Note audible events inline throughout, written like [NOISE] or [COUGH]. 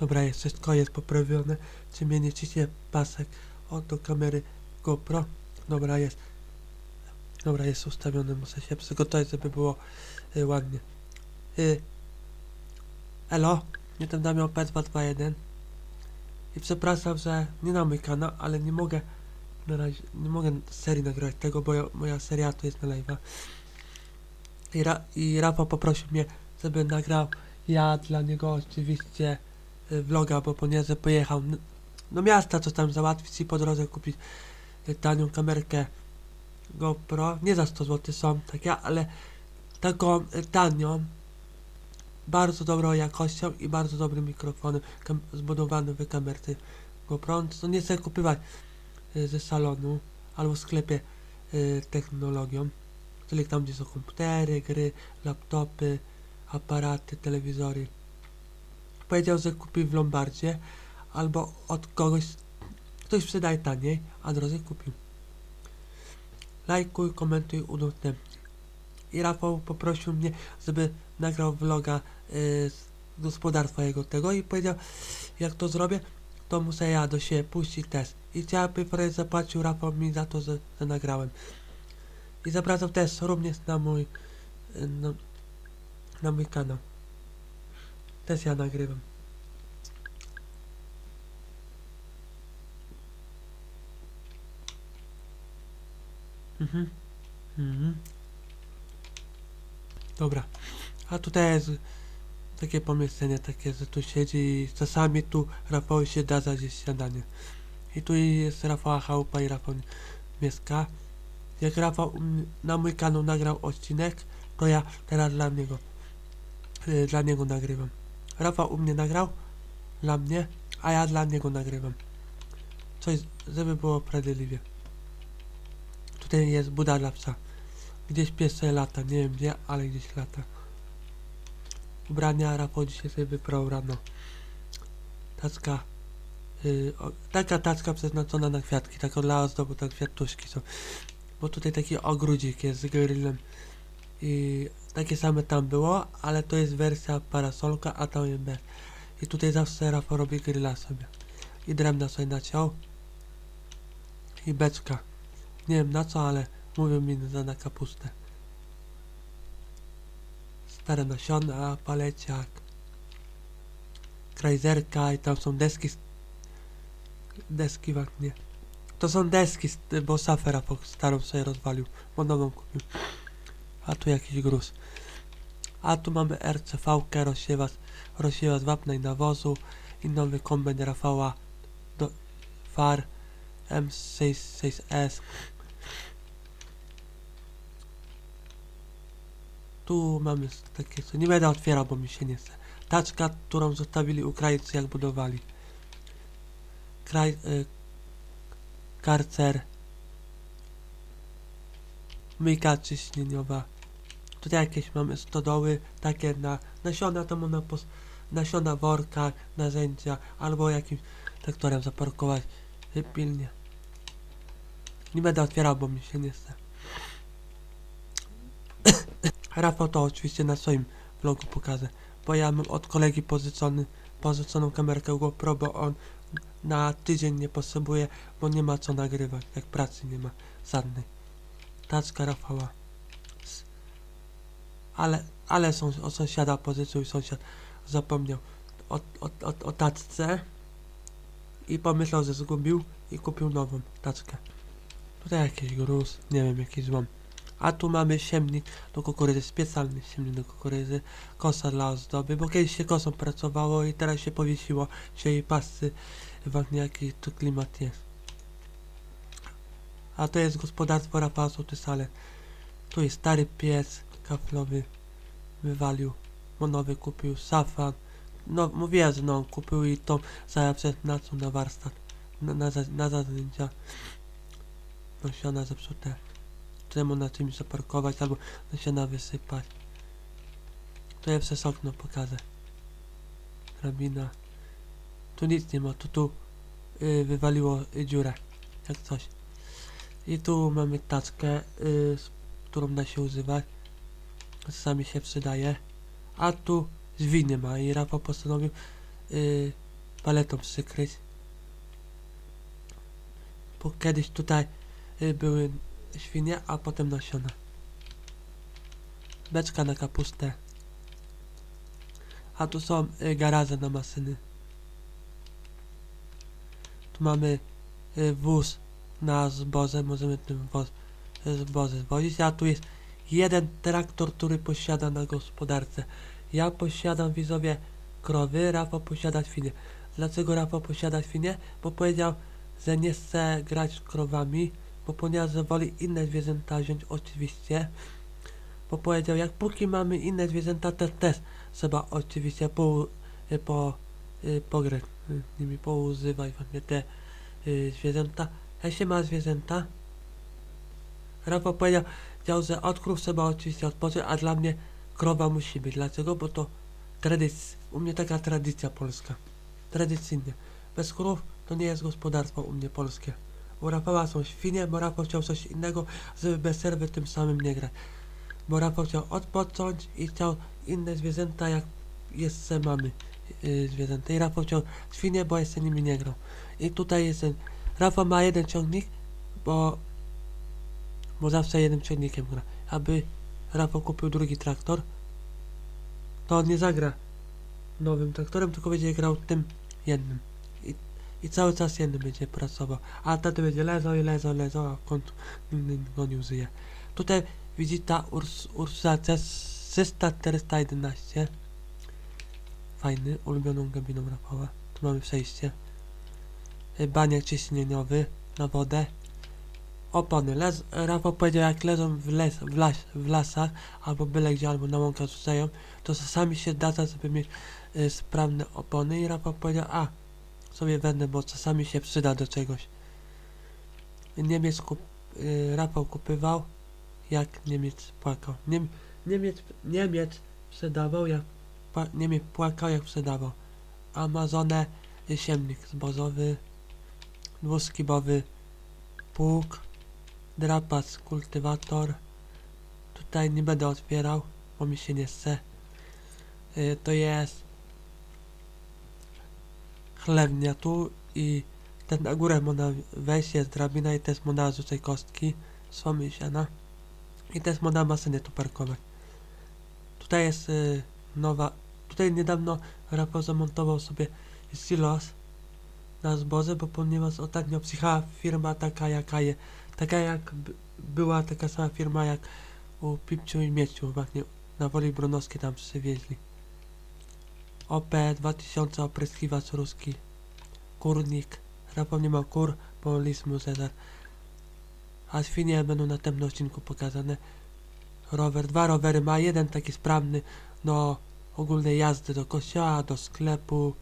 Dobra, jest wszystko jest poprawione. Czy mnie nie ciśnie pasek od kamery GoPro? Dobra, jest. Dobra, jest ustawione. Muszę się przygotować, żeby było y, ładnie. Y, elo, jestem Damian P221 i przepraszam, że nie na mój kanał, ale nie mogę na razie, nie mogę serii nagrywać tego, bo ja, moja seria to jest na live'a. I, Ra, I Rafał poprosił mnie, żeby nagrał ja dla niego oczywiście vloga, bo ponieważ pojechał do miasta, co tam załatwić i po drodze kupić y, tanią kamerkę GoPro. Nie za 100 zł są takie, ale taką y, tanią, bardzo dobrą jakością i bardzo dobrym mikrofonem zbudowanym w kamerce GoPro. To nie chcę kupywać y, ze salonu albo w sklepie y, technologią, czyli tam gdzie są komputery, gry, laptopy, aparaty, telewizory. Powiedział, że kupi w Lombardzie albo od kogoś, ktoś sprzedaje taniej, a drożej kupił. Lajkuj, komentuj, udostępnij. I Rafał poprosił mnie, żeby nagrał vloga y, z gospodarstwa jego tego i powiedział, jak to zrobię, to muszę ja do siebie puścić też. I chciałby Fred zapłacił Rafał mi za to, że, że nagrałem. I zapraszam też również na mój y, na, na mój kanał. Też ja nagrywam. Mhm. Mhm. Dobra. A tutaj jest takie pomieszczenie takie, że tu siedzi i czasami tu Rafał się da za gdzieś śniadanie. I tu jest Rafała Chałupa i Rafał Mieska. Jak Rafał na mój kanał nagrał odcinek, to ja teraz dla niego y, dla niego nagrywam. Rafał u mnie nagrał dla mnie, a ja dla niego nagrywam. Coś, żeby było sprawiedliwie. Tutaj jest buda dla psa. Gdzieś pies sobie lata, nie wiem gdzie, ale gdzieś lata. Ubrania Rafał dzisiaj sobie wyprał rano. Tacka. y, o, taka tacka przeznaczona na kwiatki, taka dla ozdoby, tak kwiatuszki są. Bo tutaj taki ogródzik jest z grillem. I takie same tam było, ale to jest wersja parasolka, a tam jest bez. I tutaj zawsze Rafał robi grilla sobie. I drewna sobie naciął. I beczka. Nie wiem na co, ale mówią mi za na kapustę. Stare nasiona, paleciak. Krajzerka i tam są deski. Deski w oknie. To są deski, bo szafę Rafał starą sobie rozwalił, bo nową kupił. A tu jakiś gruz. A tu mamy RCV-kę, rozsiewa, rozsiewa z wapna i nawozu i nowy kombajn Rafała do far M66S. Tu mamy takie, co nie będę otwierał, bo mi się nie chce. Taczka, którą zostawili Ukraińcy jak budowali. Kraj, y, karcer. Myjka ciśnieniowa. Tutaj jakieś mamy stodoły, takie na nasiona, to można pos, nasiona worka, narzędzia, albo jakimś traktorem zaparkować y, pilnie. Nie będę otwierał, bo mi się nie chce. [COUGHS] Rafał to oczywiście na swoim vlogu pokażę, bo ja mam od kolegi pożyczony, pożyczoną kamerkę GoPro, bo on na tydzień nie potrzebuje, bo nie ma co nagrywać, jak pracy nie ma żadnej. Taczka Rafała. Ale, ale są, o sąsiada pożyczył sąsiad zapomniał o, o, o, o taczce i pomyślał, że zgubił i kupił nową taczkę. Tutaj jakiś gruz, nie wiem, jakiś złom. A tu mamy siemnik do kukurydzy, specjalny siemnik do kukurydzy, kosa dla ozdoby, bo kiedyś się kosą pracowało i teraz się powiesiło się jej pasy w oknie, jaki tu klimat jest. A to jest gospodarstwo Rafała Sołtysale. Tu jest stary pies kaflowy, wywalił, bo nowy kupił, safan. No, mówiłem, że no, kupił i tą za przeznaczył na warsztat, na, na, na zadania. Nasiona zepsute. Tutaj można czymś zaparkować albo nasiona wysypać. Tu ja przez okno pokażę. Drabina. Tu nic nie ma, tu tu y, wywaliło y, dziurę, jak coś. I tu mamy taczkę, y, z którą da się używać. Czasami się przydaje. A tu zwiny ma i Rafał postanowił y, paletą przykryć. Bo kiedyś tutaj y, były świnie, a potem nasiona. Beczka na kapustę. A tu są y, garaże na masyny. Tu mamy y, wóz na zboże, możemy tym woz, y, zboże zwozić, a tu jest jeden traktor, który posiada na gospodarce. Ja posiadam widzowie krowy, Rafał posiada świnie. Dlaczego Rafał posiada świnie? Bo powiedział, że nie chce grać z krowami, bo ponieważ woli inne zwierzęta wziąć oczywiście. Bo powiedział, jak póki mamy inne zwierzęta, to też trzeba oczywiście po, y, po, y, pograć y, nimi, poużywać właśnie te y, zwierzęta. Jak się ma zwierzęta? Rafał powiedział, powiedział, że od krów trzeba oczywiście odpocząć, a dla mnie krowa musi być. Dlaczego? Bo to tradycja, u mnie taka tradycja polska. Tradycyjnie. Bez krów to nie jest gospodarstwo u mnie polskie. U Rafała są świnie, bo Rafał chciał coś innego, żeby bez serwy tym samym nie grać. Bo Rafał chciał odpocząć i chciał inne zwierzęta, jak jeszcze mamy yy, zwierzęta. I Rafał chciał świnie, bo jeszcze nimi nie grał. I tutaj jest Rafał ma jeden ciągnik, bo, bo zawsze jednym ciągnikiem gra. Aby Rafał kupił drugi traktor, to on nie zagra nowym traktorem, tylko będzie grał tym jednym. I, i cały czas jednym będzie pracował. A taty będzie lezał i lezał, lezał, a w końcu go nie użyje. Tutaj widzi ta Urs, Ursusa 311. Fajny, ulubioną gabiną Rafała. Tu mamy przejście. Baniak ciśnieniowy na wodę. Opony. Les, Rafał powiedział, jak lezą w, les, w, las, w lasach, albo byle gdzie, albo na łąkach rzucają, to czasami się zdarza, żeby mieć y, sprawne opony i Rafał powiedział, a sobie wezmę, bo czasami się przyda do czegoś. Niemiec kup, y, Rafał kupywał, jak Niemiec płakał. Niem, Niemiec, Niemiec sprzedawał, jak pła, Niemiec płakał, jak sprzedawał. Amazonę, y, siemnik zbożowy, dwuskibowy pług, drapac, kultywator. Tutaj nie będę otwierał, bo mi się nie chce. Y, to jest chlewnia tu i ten na górę można wejść, jest drabina i też można rzucać kostki, słomy i siana. I też można masyny tu parkować. Tutaj jest y, nowa, tutaj niedawno Rafał zamontował sobie silos na zboże, bo ponieważ ostatnio przyjechała firma taka jaka je, taka jak była taka sama firma jak u Pipciu i Mieciu właśnie na Woli Brunowskiej tam przywieźli. OP 2000 opryskiwacz ruski. Kurnik. Rafał nie kur, bo lis mu zedar. A świnie będą na następnym odcinku pokazane. Rower, dwa rowery ma, jeden taki sprawny do ogólnej jazdy do kościoła, do sklepu,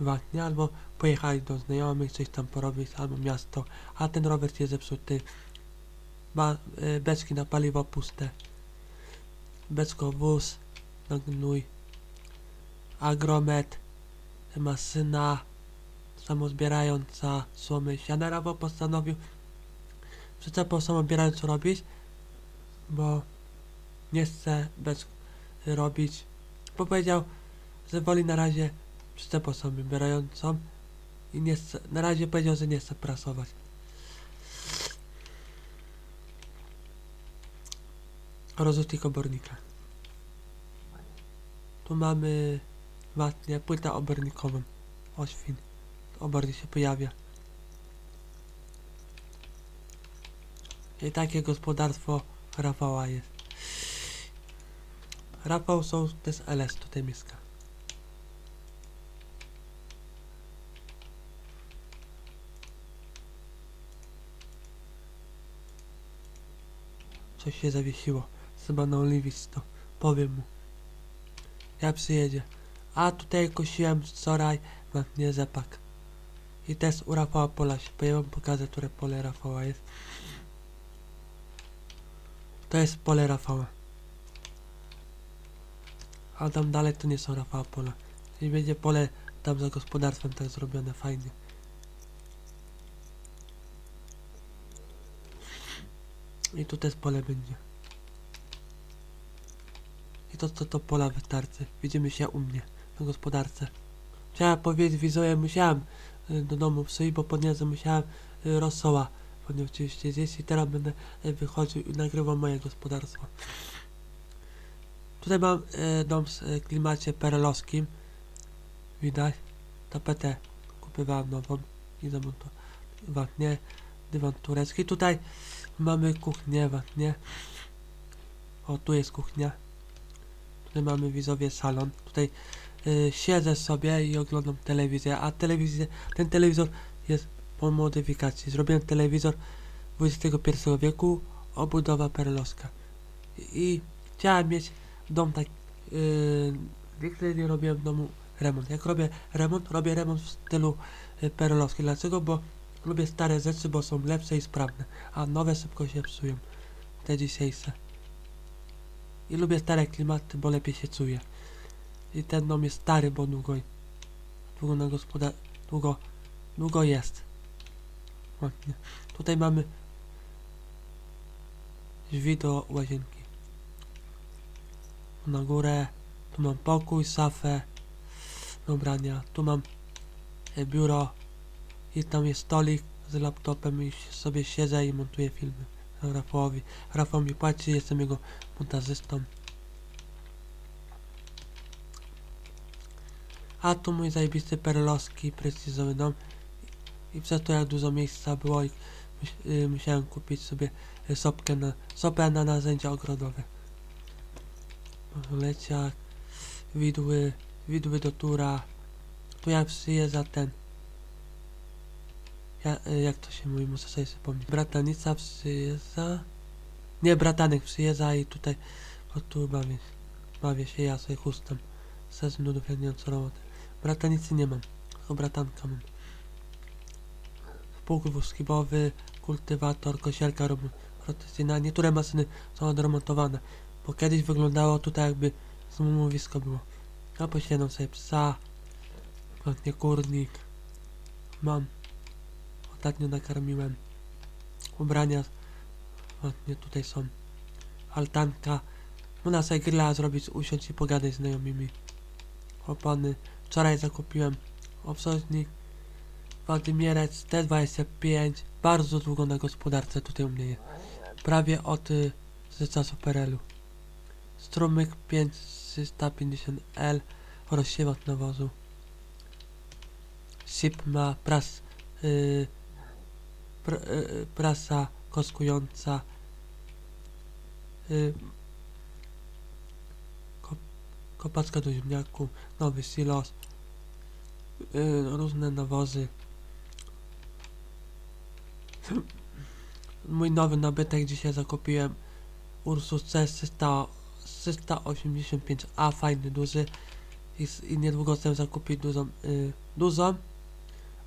właśnie, albo pojechać do znajomych, coś tam porobić, albo miasto, a ten rower jest zepsuty. Ma y, beczki na paliwo puste. Beczko wóz na gnój. Agromet, masyna samozbierająca słomy siana. Rafał postanowił przyczepą samozbierającą robić, bo nie chce bez robić, bo powiedział, że woli na razie przyczepą samozbierającą i nie chce, na razie powiedział, że nie chce prasować. Rozrzutnik obornika. Tu mamy właśnie płytę obornikową. Oświn. Obornik się pojawia. I takie gospodarstwo Rafała jest. Rafał są też LS tutaj mieszka. Coś się zawiesiło. Chyba na oliwisto. Powiem mu. Ja przyjedzie. A tutaj kosiłem wczoraj właśnie zepak. I też u Rafała pola się. Bo ja wam pokażę, które pole Rafała jest. To jest pole Rafała. A tam dalej to nie są Rafała pola. I będzie pole tam za gospodarstwem tak zrobione fajnie. I tu też pole będzie. I to to, to pola wystarczy. Widzimy się u mnie na gospodarce. Chciałem powiedzieć widzowie, musiałem y, do domu przyjść, bo podniosę musiałem y, rosoła. Ponieważ oczywiście zjeść i teraz będę y, wychodził i nagrywał moje gospodarstwo. Tutaj mam dom w klimacie perelowskim. Widać. Tapetę kupowałem nową i zamontowałem. Dywan turecki. Tutaj mamy kuchnię, ładnie. O, tu jest kuchnia. Tutaj mamy widzowie salon. Tutaj y, siedzę sobie i oglądam telewizję, a telewizję, ten telewizor jest po modyfikacji. Zrobiłem telewizor XXI wieku, obudowa perlowska. I, i chciałem mieć dom tak, yy, nigdy nie robiłem w domu remont. Jak robię remont, robię remont w stylu y, perlowskim. Dlaczego? Bo lubię stare rzeczy, bo są lepsze i sprawne, a nowe szybko się psują. Te dzisiejsze. I lubię stare klimaty, bo lepiej się czuję. I ten dom jest stary, bo długo, długo na gospodar... długo, długo jest. Ładnie. Tutaj mamy drzwi do łazienki. Na górę, tu mam pokój, szafę do ubrania, tu mam e, biuro i tam jest stolik z laptopem i sobie siedzę i montuję filmy Rafałowi. Rafał mi płaci, jestem jego montażystą. A tu mój zajebisty perlowski, precyzowy dom. I przez to jak dużo miejsca było i y, musiałem kupić sobie sopkę na, sopę na narzędzia ogrodowe. Leciak, widły, widły do tura. Tu ja przyjeżdża ten. Ja, y, jak to się mówi, muszę sobie przypomnieć. Bratanica przyjeżdża. Nie, bratanek przyjeżdża i tutaj, o tu bawię, bawię się, ja sobie chustam. Sez nudów jak nie mam co roboty. Bratanicy nie mam, tylko bratanka mam. Pług skibowy, kultywator, kosiarka rotacyjna. Niektóre maszyny są odremontowane, bo kiedyś wyglądało tutaj jakby złomowisko było. A poświęcam sobie psa, ładnie kurnik. Mam. Ostatnio nakarmiłem. Ubrania ładnie tutaj są. Altanka. Można sobie grilla zrobić, usiąść i pogadać z znajomymi. Opony. Wczoraj zakupiłem obsoźnik. Władimierec T25. Bardzo długo na gospodarce tutaj u mnie jest. Prawie od y, z czasu Perelu. Strumyk 550L. Rozsiewacz nawozu. SIP ma pras, y, pr, y, prasa koskująca. Y, ko, kopaczka do ziemniaku. Nowy silos. Y, różne nawozy. Mój nowy nabytek dzisiaj zakupiłem Ursus C 300 385A, fajny, duży i, i niedługo chcę zakupić dużą, y, dużą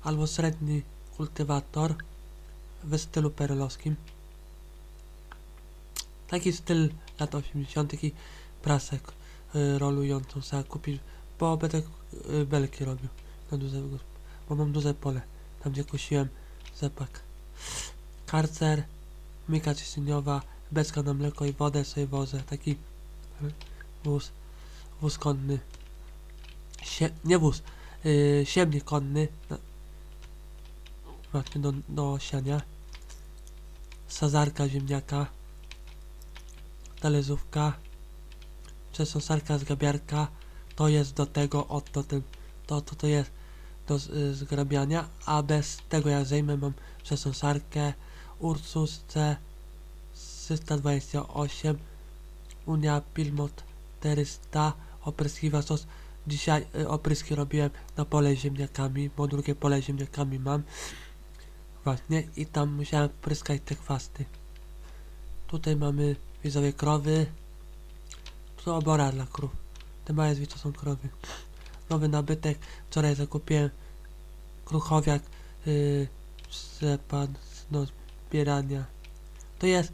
albo średni kultywator w stylu perelowskim. Taki styl lat 80. i prasek y, rolującą sobie kupić, bo będę y, belki robił na duże, bo mam duże pole, tam gdzie kosiłem zepak. Karcer, myka czyszczeniowa, beczka na mleko i wodę sobie wozę, taki y, wóz, wóz konny. Sie, nie wóz, yy, konny, właśnie do, do siania. Sazarka ziemniaka, talerzówka, przesąsarka zgrabiarka, to jest do tego, oto ten, to, to, to jest do y, zgrabiania, a bez tego jak zejmę mam przesąsarkę Ursus C 328 Unia Pilmot 400 opryskiwacz sos dzisiaj y, opryski robiłem na pole ziemniakami, bo drugie pole ziemniakami mam właśnie i tam musiałem pryskać te chwasty. Tutaj mamy widzowie krowy. Tu obora dla krów. Te małe drzwi to są krowy. Nowy nabytek. Wczoraj zakupiłem kruchowiak yy, pan no zbierania. To jest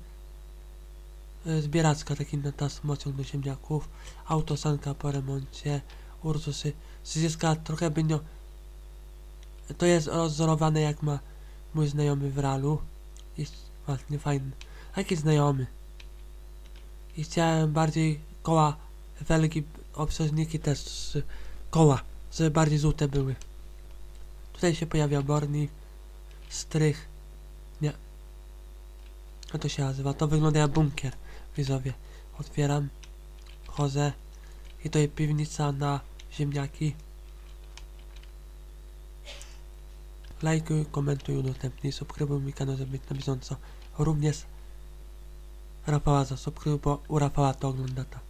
y, zbieracka taki na tasmociąg do ziemniaków. Autosanka po remoncie. Ursusy. 30 trochę by nie to jest rozwzorowane jak ma mój znajomy w ralu jest właśnie fajny taki znajomy i chciałem bardziej koła felgi obsłużniki też koła żeby bardziej żółte były. Tutaj się pojawia Borni, strych, nie. Jak to się nazywa? To wygląda jak bunkier, widzowie. Otwieram, chodzę i to jest piwnica na ziemniaki. Lajkuj, komentuj, udostępnij, subskrybuj mój kanał, żeby być na bieżąco. Również Rafała zasubskrybuj, bo u Rafała to ogląda ta.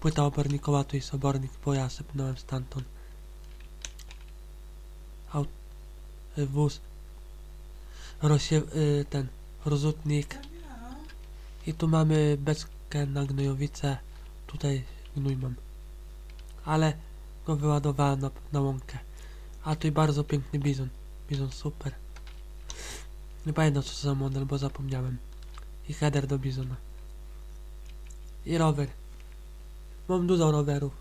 Płyta obornikowa, tu jest obornik, bo ja sypnąłem stamtąd. Aut, y, wóz, rozsie, y, ten, rozutnik. I tu mamy beczkę na gnojowice, tutaj gnój mam. Ale go wyładowałem na, na łąkę. A tu i bardzo piękny bizon. Bizon super. Nie pamiętam co za model, bo zapomniałem. I header do bizona. I rower. Mam dużo rowerów.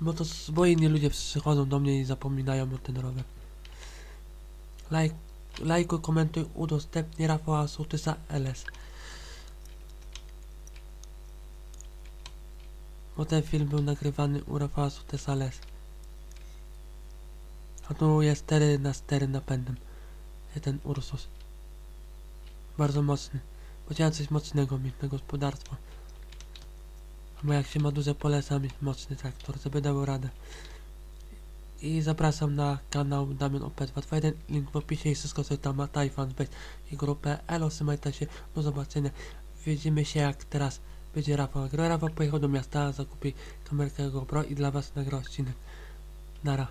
Bo to bo inni ludzie przychodzą do mnie i zapominają o ten rower. Lajk, lajkuj, komentuj, udostępnij Rafała Sołtysa LS. Bo ten film był nagrywany u Rafała Sołtysa LS. Jest 4 na 4 napędem. Ten Ursus. Bardzo mocny. Bo chciałem coś mocnego mieć na gospodarstwo. Bo jak się ma duże polecam mieć mocny traktor, żeby dało radę. I zapraszam na kanał Damian OP221, link w opisie i wszystko co tam ma, taj fanpage i grupę. Elo, trzymajcie się, do zobaczenia. Widzimy się jak teraz będzie Rafał. Rafał pojechał do miasta, zakupi kamerkę GoPro i dla was nagra odcinek. Nara.